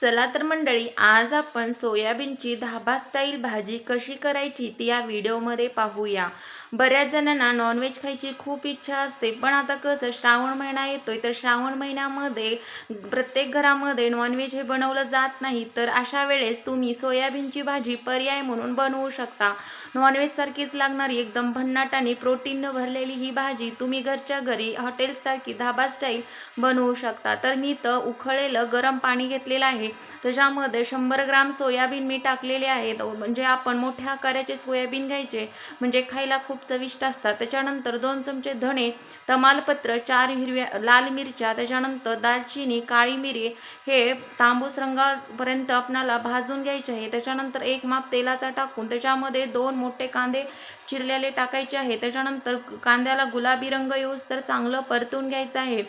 चला तर मंडळी आज आपण सोयाबीनची धाबा स्टाईल भाजी कशी करायची ती या व्हिडिओमध्ये पाहूया. बऱ्याच जणांना नॉनव्हेज खायची खूप इच्छा असते पण आता कसं श्रावण महिना येतोय तर श्रावण महिन्यामध्ये प्रत्येक घरामध्ये नॉनव्हेज हे बनवलं जात नाही तर अशा वेळेस तुम्ही सोयाबीनची भाजी पर्याय म्हणून बनवू शकता. नॉनव्हेजसारखीच लागणारी एकदम भन्नाट आणि प्रोटीननं भरलेली ही भाजी तुम्ही घरच्या घरी हॉटेल्ससारखी धाबा स्टाईल बनवू शकता. तर मी तर उखळलेलं गरम पाणी घेतलेलं आहे. त्याच्यामध्ये शंभर ग्राम सोयाबीन मी टाकलेले आहेत. म्हणजे आपण मोठ्या आकाराचे सोयाबीन घ्यायचे म्हणजे खायला खूप चविष्ट असतात. त्याच्यानंतर दोन चमचे धणे तमालपत्र चार हिरव्या लाल मिरच्या त्याच्यानंतर दालचिनी काळी मिरी हे तांबूस रंगापर्यंत आपणाला भाजून घ्यायचे आहे. त्याच्यानंतर एक माप तेलाचा टाकून त्याच्यामध्ये दोन मोठे कांदे चिरलेले टाकायचे आहे. त्याच्यानंतर कांद्याला गुलाबी रंग येऊस तर चांगलं परतून घ्यायचं आहे.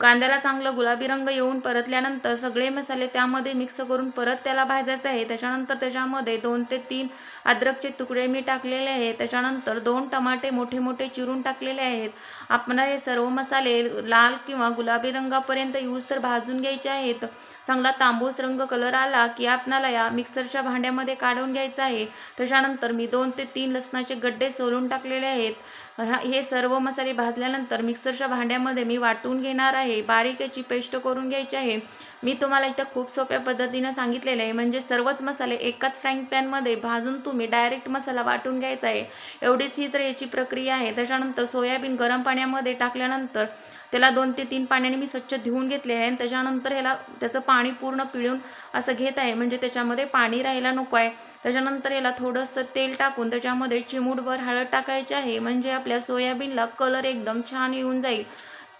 कांद्याला चांगलं गुलाबी रंग येऊन परतल्यानंतर सगळे मसाले त्यामध्ये मिक्स करून परत त्याला भाजायचं आहे. त्याच्यानंतर त्याच्यामध्ये दोन ते तीन अद्रकचे तुकडे मी टाकलेले आहे त्याच्यानंतर दोन टमाटे मोठे मोठे चिरून टाकलेले आहेत. आपण हे सर्व मसाले लाल किंवा गुलाबी रंगापर्यंत यूज तर भाजून घ्यायचे आहेत. चांगला तांबूस रंग कलर आला की आपणाला या मिक्सरच्या भांड्यामध्ये काढून घ्यायचं आहे. त्याच्यानंतर मी दोन ते तीन लसणाचे गड्डे सोलून टाकलेले आहेत. हे सर्व मसाले भाजल्यानंतर मिक्सरच्या भांड्यामध्ये मी वाटून घेणार आहे. बारीक याची पेस्ट करून घ्यायची आहे. मी तुम्हाला इथं खूप सोप्या पद्धतीनं सांगितलेलं आहे. म्हणजे सर्वच मसाले एकाच फ्राईंग पॅनमध्ये भाजून तुम्ही डायरेक्ट मसाला वाटून घ्यायचा आहे. एवढीच ही तर याची प्रक्रिया आहे. त्याच्यानंतर सोयाबीन गरम पाण्यामध्ये टाकल्यानंतर त्याला दोन ते तीन पाण्याने मी स्वच्छ धुवून घेतले आहे. आणि त्याच्यानंतर ह्याला त्याचं पाणी पूर्ण पिळून असं घेत आहे. म्हणजे त्याच्यामध्ये पाणी राहायला नको आहे. त्याच्यानंतर याला थोडंसं तेल टाकून त्याच्यामध्ये चिमूटभर हळद टाकायची आहे. म्हणजे आपल्या सोयाबीनला कलर एकदम छान येऊन जाईल.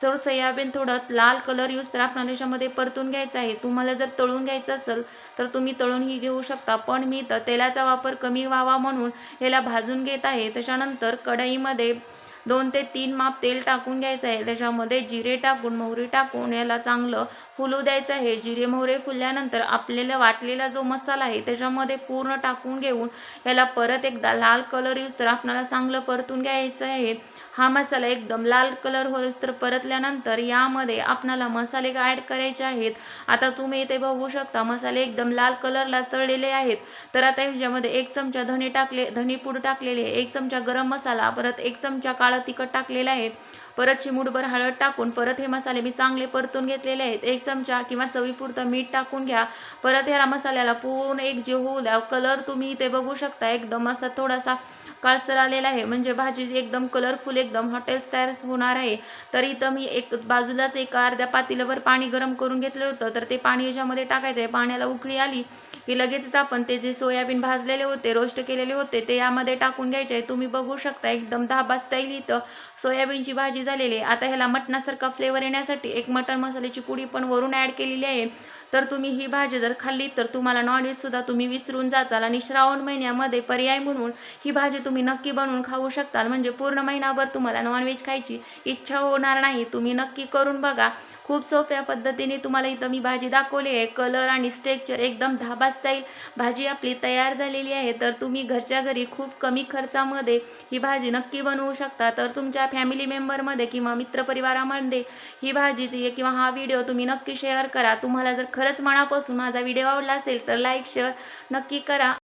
तर सोयाबीन थोडं लाल कलर यूज तर आपल्याला त्याच्यामध्ये परतून घ्यायचं आहे. तुम्हाला जर तळून घ्यायचं असेल तर तुम्ही तळूनही घेऊ शकता. पण मी तर तेलाचा वापर कमी व्हावा म्हणून याला भाजून घेत आहे. त्याच्यानंतर कढईमध्ये दोन ते तीन माप तेल टाकून घ्यायचं आहे. त्याच्यामध्ये जिरे टाकून मोहरी टाकून याला चांगलं फुलू द्यायचं आहे. जिरे मोहरे फुलल्यानंतर आपल्याला वाटलेला जो मसाला आहे त्याच्यामध्ये पूर्ण टाकून घेऊन याला परत एकदा लाल कलर यूज तर आपल्याला चांगलं परतून घ्यायचं आहे. हा मसाला एकदम लाल कलर होस तर परतल्यानंतर यामध्ये आपणाला मसाले ॲड करायचे आहेत. आता तुम्ही इथे बघू शकता मसाले एकदम लाल कलरला तळलेले आहेत. तर आता ह्याच्यामध्ये एक चमचा धणे टाकले धनीपूड टाकलेले एक चमचा गरम मसाला परत एक चमचा काळं तिखट टाकलेला आहे. परत चिमूटभर हळद टाकून परत हे मसाले मी चांगले परतून घेतलेले आहेत. एक चमचा किंवा चवीपुरतं मीठ टाकून घ्या. परत ह्याला मसाल्याला पूर्ण एक जे होऊ द्या कलर तुम्ही इथे बघू शकता. एकदम असा थोडासा काळसर आलेला आहे. म्हणजे भाजी एकदम कलरफुल एकदम हॉटेल स्टाईल होणार आहे. तर इथं मी एक बाजूलाच एक अर्ध्या पातेल्यावर पाणी गरम करून घेतलं होतं. तर ते पाणी याच्यामध्ये टाकायचं आहे. पाण्याला उकळी आली की लगेचच आपण ते जे सोयाबीन भाजलेले होते रोस्ट केलेले होते ते यामध्ये टाकून घ्यायचे आहे. तुम्ही बघू शकता एकदम धाबा स्टाईल इथं सोयाबीनची भाजी झालेली आहे. आता ह्याला मटणासारखा फ्लेवर येण्यासाठी एक मटण मसाल्याची पुडी पण वरून ॲड केलेली आहे. तर तुम्ही ही भाजी जर खाल्ली तर तुम्हाला नॉनव्हेजसुद्धा तुम्ही विसरून जाचाल. आणि श्रावण महिन्यामध्ये पर्याय म्हणून ही भाजी तुम्ही तुम्ही नक्की बनवून खाऊ शकताल. म्हणजे पूर्ण महिनाभर तुम्हाला नॉनव्हेज खायची इच्छा होणार नाही. तुम्ही नक्की करून बघा. खूप सोप्या पद्धतीने तुम्हाला इथं मी भाजी दाखवली आहे. कलर आणि स्ट्रेक्चर एकदम धाबा स्टाईल भाजी आपली तयार झालेली आहे. तर तुम्ही घरच्या घरी खूप कमी खर्चामध्ये ही भाजी नक्की बनवू शकता. तर तुमच्या फॅमिली मेंबरमध्ये किंवा मित्रपरिवारामध्ये ही भाजीची किंवा हा व्हिडिओ तुम्ही नक्की शेअर करा. तुम्हाला जर खरंच मनापासून माझा व्हिडिओ आवडला असेल तर लाईक शेअर नक्की करा.